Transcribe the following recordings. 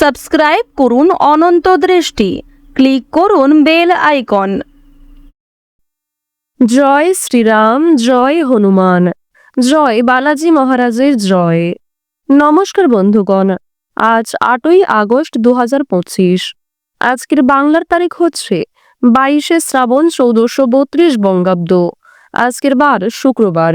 Subscribe করুন অনন্ত দৃষ্টি। Click করুন বেল আইকন। জয় শ্রীরাম, জয় হনুমান। জয় বালাজি মহারাজের জয়। নমস্কার বন্ধুগণ, আজ আটই আগস্ট দু আজকের বাংলার তারিখ হচ্ছে বাইশে শ্রাবণ চৌদ্দশো বত্রিশ বঙ্গাব্দ। আজকের বার শুক্রবার।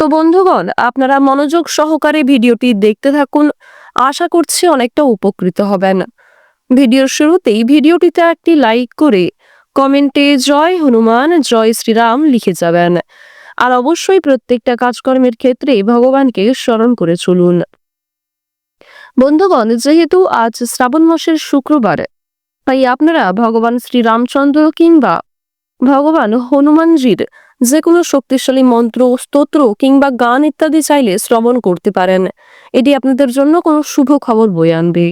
তো বন্ধুগণ, আপনারা মনোযোগ সহকারে ভিডিওটি দেখতে থাকুন। আশা করছি অনেকটা উপকৃত হবেন। ভিডিওর শুরুতেই ভিডিওটিতে একটি লাইক করে কমেন্টে জয় হনুমান, জয় শ্রীরাম লিখে যাবেন। আর অবশ্যই প্রত্যেকটা কাজকর্মের ক্ষেত্রে ভগবানকে স্মরণ করে চলুন। বন্ধুগণ, যেহেতু আজ শ্রাবণ মাসের শুক্রবার, তাই আপনারা ভগবান শ্রীরামচন্দ্র কিংবা ভগবান হনুমানজির যে কোনো শক্তিশালী মন্ত্র, স্তোত্র কিংবা গান ইত্যাদি চাইলে শ্রবণ করতে পারেন। এটি আপনাদের জন্য কোনো শুভ খবর বয়ে আনবে।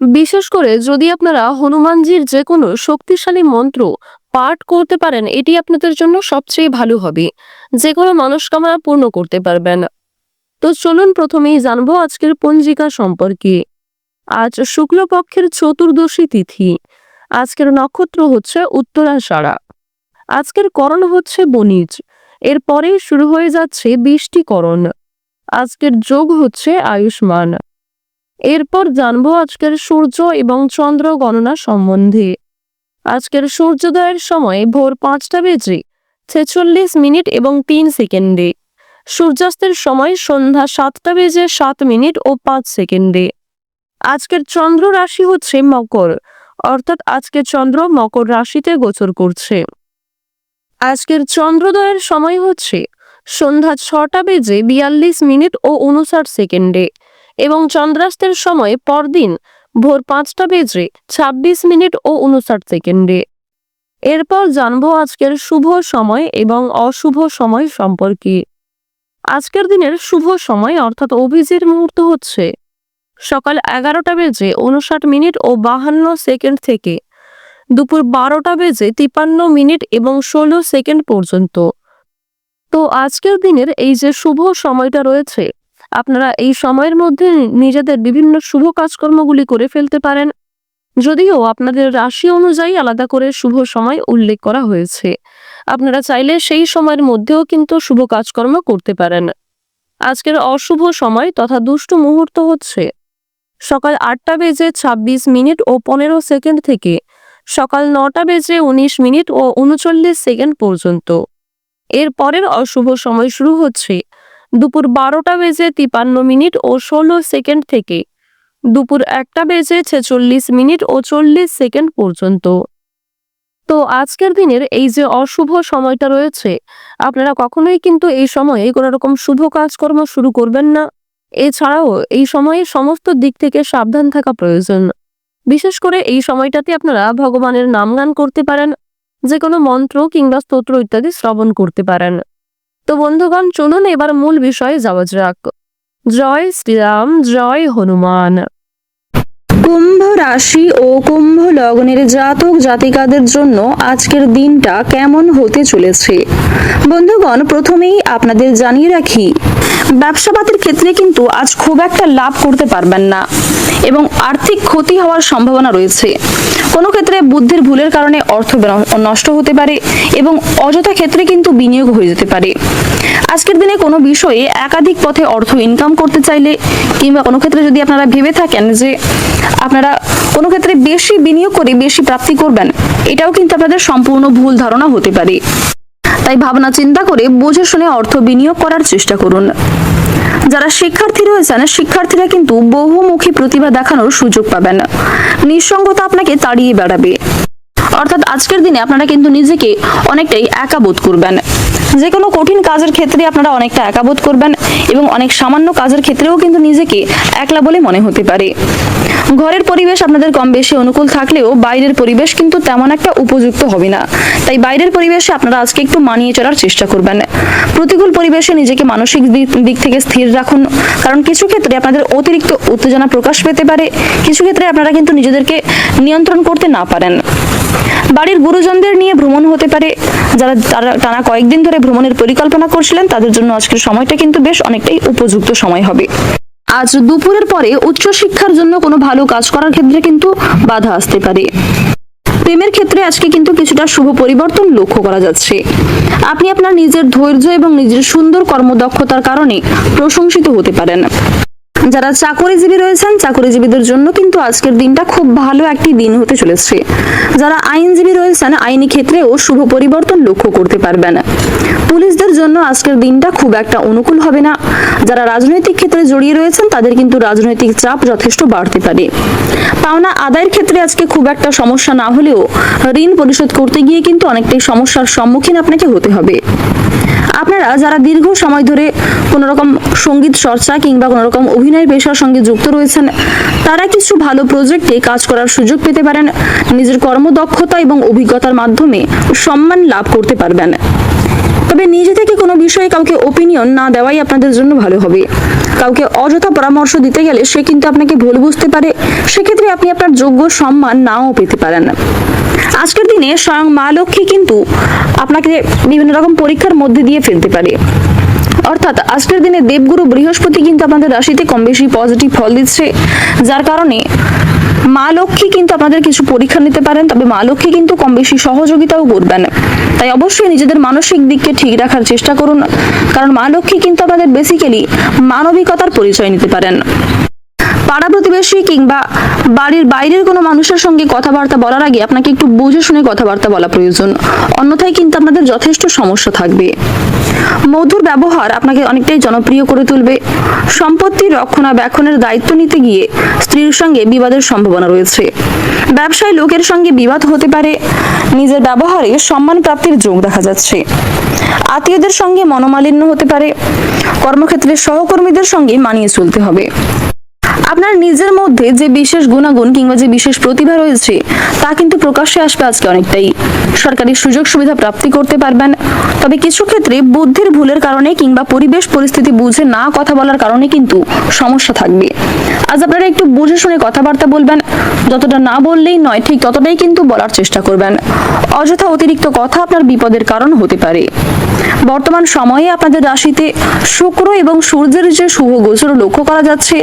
বিশেষ করে যদি আপনারা হনুমানজির যে কোনো শক্তিশালী মন্ত্র পাঠ করতে পারেন, এটি আপনাদের জন্য সবচেয়ে ভালো হবে। যে কোনো মনস্কামনা পূর্ণ করতে পারবেন। তো চলুন প্রথমেই জানব আজকের পঞ্জিকা সম্পর্কে। আজ শুক্লপক্ষের চতুর্দশী তিথি। আজকের নক্ষত্র হচ্ছে উত্তরাষাঢ়া। আজকের করণ হচ্ছে বণিজ। এরপরেই শুরু হয়ে যাচ্ছে বৃষ্টিকরণ আজকের যোগ হচ্ছে আয়ুষ্মান। এরপর জানব আজকের সূর্য এবং চন্দ্র গণনা সম্বন্ধে। আজকের সূর্যোদয়ের সময় ভোর পাঁচটা বেজে ছেচল্লিশ মিনিট এবং তিন সেকেন্ডে। সূর্যাস্তের সময় সন্ধ্যা সাতটা বেজে সাত মিনিট ও পাঁচ সেকেন্ডে। আজকের চন্দ্র রাশি হচ্ছে মকর, অর্থাৎ আজকে চন্দ্র মকর রাশিতে গোচর করছে। আজকের চন্দ্রোদয়ের সময় হচ্ছে সন্ধ্যা ছটা বেজে বিয়াল্লিশ মিনিট ও উনষাট সেকেন্ডে এবং চন্দ্রাস্তের সময় পরদিন ভোর পাঁচটা বেজে ছাব্বিশ মিনিট ও উনষাট সেকেন্ডে। এরপর জানব আজকের শুভ সময় এবং অশুভ সময় সম্পর্কে। আজকের দিনের শুভ সময় অর্থাৎ অভিজিৎ মুহূর্ত হচ্ছে সকাল এগারোটা বেজে উনষাট মিনিট ও বাহান্ন সেকেন্ড থেকে দুপুর বারোটা বেজে তিপান্ন মিনিট এবং ষোলো সেকেন্ড পর্যন্ত। তো আজকের দিনের এই যে শুভ সময়টা রয়েছে, আপনারা এই সময়ের মধ্যে নিজেদের বিভিন্ন শুভ কাজকর্মগুলি করে ফেলতে পারেন। যদিও আপনাদের রাশি অনুযায়ী আলাদা করে শুভ সময় উল্লেখ করা হয়েছে। আপনারা চাইলে সেই সময়ের মধ্যেও কিন্তু শুভ কাজকর্ম করতে পারেন। আজকের অশুভ সময় তথা দুষ্টু মুহূর্ত হচ্ছে। সকাল আটটা বেজে ছাব্বিশ মিনিট ও পনেরো সেকেন্ড থেকে সকাল নটা বেজে উনিশ মিনিট ও উনচল্লিশ সেকেন্ড পর্যন্ত। এর পরের অশুভ সময় শুরু হচ্ছে দুপুর বারোটা বেজে তিপান্ন মিনিট ও ষোলো সেকেন্ড থেকে। দুপুর একটা বেজে ছেচল্লিশ মিনিট ও চল্লিশ সেকেন্ড পর্যন্ত। তো আজকের দিনের এই যে অশুভ সময়টা রয়েছে, আপনারা কখনোই কিন্তু এই সময়ে কোনো রকম শুভ কাজকর্ম শুরু করবেন না। এছাড়াও এই সময়ে সমস্ত দিক থেকে সাবধান থাকা প্রয়োজন। বিশেষ করে এই সময়টাতে আপনারা ভগবানের নাম গান করতে পারেন যে কোনো মন্ত্র কিংবা স্তোত্র ইত্যাদি শ্রবণ করতে পারেন। তো বন্ধুগণ, চলুন এবার মূল বিষয়ে যাওয়া যাক। জয় শ্রীরাম, জয় হনুমান। কুম্ভ রাশি ও কুম্ভ লগ্নের জাতক জাতিকাদের জন্য আজকের দিনটা কেমন হতে চলেছে? বন্ধুগণ, প্রথমেই আপনাদের জানিয়ে রাখি ব্যবসাপাতির ক্ষেত্রে কিন্তু আজ খুব একটা লাভ করতে পারবেন না এবং আর্থিক ক্ষতি হওয়ার সম্ভাবনা রয়েছে। কোনো ক্ষেত্রে বুদ্ধির ভুলের কারণে অর্থ নষ্ট হতে পারে এবং অযথা ক্ষেত্রে কিন্তু বিনিয়োগ হয়ে যেতে পারে। আজকের দিনে কোনো বিষয়ে একাধিক পথে অর্থ ইনকাম করতে চাইলে কিংবা কোনো ক্ষেত্রে যদি আপনারা ভেবে থাকেন যে আপনারা কোনো ক্ষেত্রে বেশি বিনিয়োগ করে বেশি প্রাপ্তি করবেন, এটাও কিন্তু আপনাদের সম্পূর্ণ ভুল ধারণা হতে পারে। তাই ভাবনা চিন্তা করে বুঝে শুনে অর্থ বিনিয়োগ করার চেষ্টা করুন। যারা শিক্ষার্থী রয়েছেন, শিক্ষার্থীরা কিন্তু বহুমুখী প্রতিভা দেখানোর সুযোগ পাবেন। নিঃসঙ্গতা আপনাকে তাড়িয়ে বেড়াবে। অর্থাৎ আজকের দিনে আপনারা কিন্তু নিজেকে অনেকটাই একা বোধ করবেন। যে কোনো কঠিন কাজের ক্ষেত্রে আপনারা অনেকটা একাবোধ করবেন এবং অনেক সামান্য কাজের ক্ষেত্রেও কিন্তু নিজেকে একলা বলে মনে হতে পারে। ঘরের পরিবেশ আপনাদের কম বেশি অনুকূল থাকলেও বাইরের পরিবেশ কিন্তু তেমন একটা উপযুক্ত হবে না। তাই বাইরের পরিবেশে আপনারা আজকে একটু মানিয়ে চলার চেষ্টা করবেন। প্রতিকূল পরিবেশে নিজেকে মানসিক দিক- থেকে স্থির রাখুন। কারণ কিছু ক্ষেত্রে আপনাদের অতিরিক্ত উত্তেজনা প্রকাশ পেতে পারে। কিছু ক্ষেত্রে আপনারা কিন্তু নিজেদেরকে নিয়ন্ত্রণ করতে না পারেন। বাড়ির গুরুজনদের নিয়ে ভ্রমণ হতে পারে। যারা, তারা টানা কয়েকদিন ধরে ভ্রমণের পরিকল্পনা করছিলেন, তাদের জন্য আজকের সময়টা কিন্তু বেশ অনেকটাই উপযুক্ত সময় হবে। আজ দুপুরের পরে উচ্চশিক্ষার জন্য কোনো ভালো কাজ করার ক্ষেত্রে কিন্তু বাধা আসতে পারে। প্রেমের ক্ষেত্রে আজকে কিন্তু কিছুটা শুভ পরিবর্তন লক্ষ্য করা যাচ্ছে। আপনি আপনার নিজের ধৈর্য এবং নিজের সুন্দর কর্মদক্ষতার কারণে প্রশংসিত হতে পারেন। যারা চাকরিজীবী রয়েছেন, চাকরিজীবীদের জন্য কিন্তু আজকের দিনটা খুব ভালো একটি দিন হতে চলেছে। যারা আইনজীবী রয়েছেন, আইনি ক্ষেত্রেও শুভ পরিবর্তন লক্ষ্য করতে পারবেন। পুলিশদের জন্য আজকের দিনটা খুব একটা অনুকূল হবে না। যারা রাজনৈতিক ক্ষেত্রে জড়িয়ে রয়েছেন, তাদের কিন্তু রাজনৈতিক চাপ যথেষ্ট বাড়তে পারে। পাওনা আদায়ের ক্ষেত্রে আজকে খুব একটা সমস্যা না হলেও ঋণ পরিশোধ করতে গিয়ে কিন্তু অনেকটাই সমস্যার সম্মুখীন আপনাকে হতে হবে। আপনারা যারা দীর্ঘ সময় ধরে কোনো রকম সংগীত চর্চা কিংবা কোনো রকম অভিনয় পেশার সঙ্গে যুক্ত রয়েছেন। তারা কিছু ভালো প্রজেক্টে কাজ করার সুযোগ পেতে পারেন। নিজের কর্মদক্ষতা এবং অভিজ্ঞতার মাধ্যমে সম্মান লাভ করতে পারবেন। তবে নিজে থেকে কোনো বিষয়ে কাউকে ওপিনিয়ন না দেওয়াই আপনাদের জন্য ভালো হবে। কাউকে অযথা পরামর্শ দিতে গেলে সে কিন্তু আপনাকে ভুল বুঝতে পারে। সেক্ষেত্রে আপনি আপনার যোগ্য সম্মান নাও পেতে পারেন। আজকের দিনে স্বয়ং মা লক্ষ্মী কিন্তু আপনাকে বিভিন্ন রকম পরীক্ষার মধ্যে দিয়ে ফেলতে পারে। অর্থাৎ আজকের দিনে দেবগুরু বৃহস্পতি কিন্তু আপনাদের রাশিতে কম বেশি পজিটিভ ফল দিচ্ছে, যার কারণে মা লক্ষ্মী কিন্তু আপনাদের কিছু পরীক্ষা নিতে পারেন, তবে মা লক্ষ্মী কিন্তু কম বেশি সহযোগিতাও করবেন। তাই অবশ্যই নিজেদের মানসিক দিককে ঠিক রাখার চেষ্টা করুন, কারণ মা লক্ষ্মী কিন্তু আপনাদের বেসিক্যালি মানবিকতার পরিচয় নিতে পারেন। পাড়া প্রতিবেশী কিংবা বাড়ির বাইরের কোনো মানুষের সঙ্গে কথাবার্তা বলার আগে আপনাকে একটু বুঝে শুনে কথাবার্তা বলা প্রয়োজন। অন্যথায় কিন্তু আপনাদের যথেষ্ট সমস্যা থাকবে। মধুর ব্যবহার আপনাকে অনেকটাই জনপ্রিয় করে তুলবে। সম্পত্তি রক্ষণাবেক্ষণের দায়িত্ব নিতে গিয়ে স্ত্রীর সঙ্গে বিবাদের সম্ভাবনা রয়েছে। ব্যবসায় লোকের সঙ্গে বিবাদ হতে পারে। নিজের ব্যবহারে সম্মান প্রাপ্তির যোগ দেখা যাচ্ছে। আত্মীয়দের সঙ্গে মনোমালিন্য হতে পারে। কর্মক্ষেত্রে সহকর্মীদের সঙ্গে মানিয়ে চলতে হবে। আপনার নিজের মধ্যে যে বিশেষ গুণাগুণ কিংবা যে বিশেষ প্রতিভা রয়েছে, তা কিন্তু প্রকাশ্যে আসবে আজকে অনেকটাই। সরকারি সুযোগ সুবিধা প্রাপ্তি করতে পারবেন। তবে কিছু ক্ষেত্রে বুদ্ধির ভুলের কারণে কিংবা পরিবেশ পরিস্থিতি বুঝে না কথা বলার কারণে কিন্তু সমস্যা থাকবে। আজ আপনারা একটু বুঝে শুনে কথাবার্তা বলবেন। যতটা না বললেই নয়, ঠিক ততটাই কিন্তু বলার চেষ্টা করবেন। অযথা অতিরিক্ত কথা আপনার বিপদের কারণ হতে পারে। বর্তমান সময়ে আপনাদের রাশিতে শুক্র এবং সূর্যের যে শুভ গোচর লক্ষ্য করা যাচ্ছে,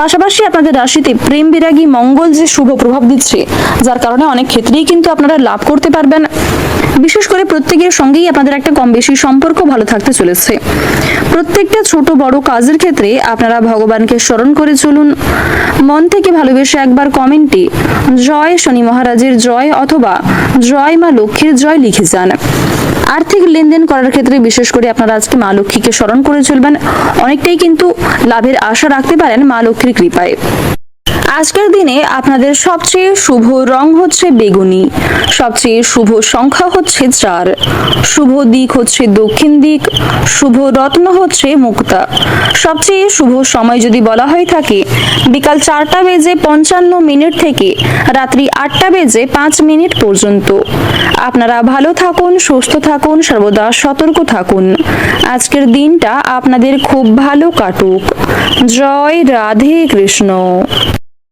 পাশাপাশি আপনাদের রাশিতে প্রেম বিরাগী মঙ্গল যে শুভ প্রভাব দিচ্ছে, যার কারণে অনেক ক্ষেত্রেই কিন্তু আপনারা লাভ করতে পারবেন। বিশেষ করে প্রত্যেকের সঙ্গেই আপনাদের একটা কম বেশি সম্পর্ক ভালো থাকতে চলেছে। প্রত্যেকটা ছোট বড় কাজের ক্ষেত্রে আপনারা ভগবানকে স্মরণ করে চলুন। মন থেকে ভালোবেসে একবার কমেন্টে জয় শনি মহারাজের জয় অথবা জয় মা লক্ষ্মীর জয় লিখে যান। আর্থিক লেনদেন করার ক্ষেত্রে বিশেষ করে আপনারা আজকে মা লক্ষ্মীকে স্মরণ করে চলবেন, অনেকটাই কিন্তু লাভের আশা রাখতে পারেন মা লক্ষ্মীর কৃপায়। আজকের দিনে আপনাদের সবচেয়ে শুভ রং হচ্ছে বেগুনি। সবচেয়ে শুভ সংখ্যা হচ্ছে চার। শুভ দিক হচ্ছে দক্ষিণ দিক। শুভ রত্ন হচ্ছে মুক্তা। সবচেয়ে শুভ সময় যদি বলা হয়ে থাকে, বিকাল চারটা বেজে পঞ্চান্ন মিনিট থেকে রাত্রি আটটা বেজে পাঁচ মিনিট পর্যন্ত। আপনারা ভালো থাকুন, সুস্থ থাকুন, সর্বদা সতর্ক থাকুন। আজকের দিনটা আপনাদের খুব ভালো কাটুক। জয় রাধে কৃষ্ণ।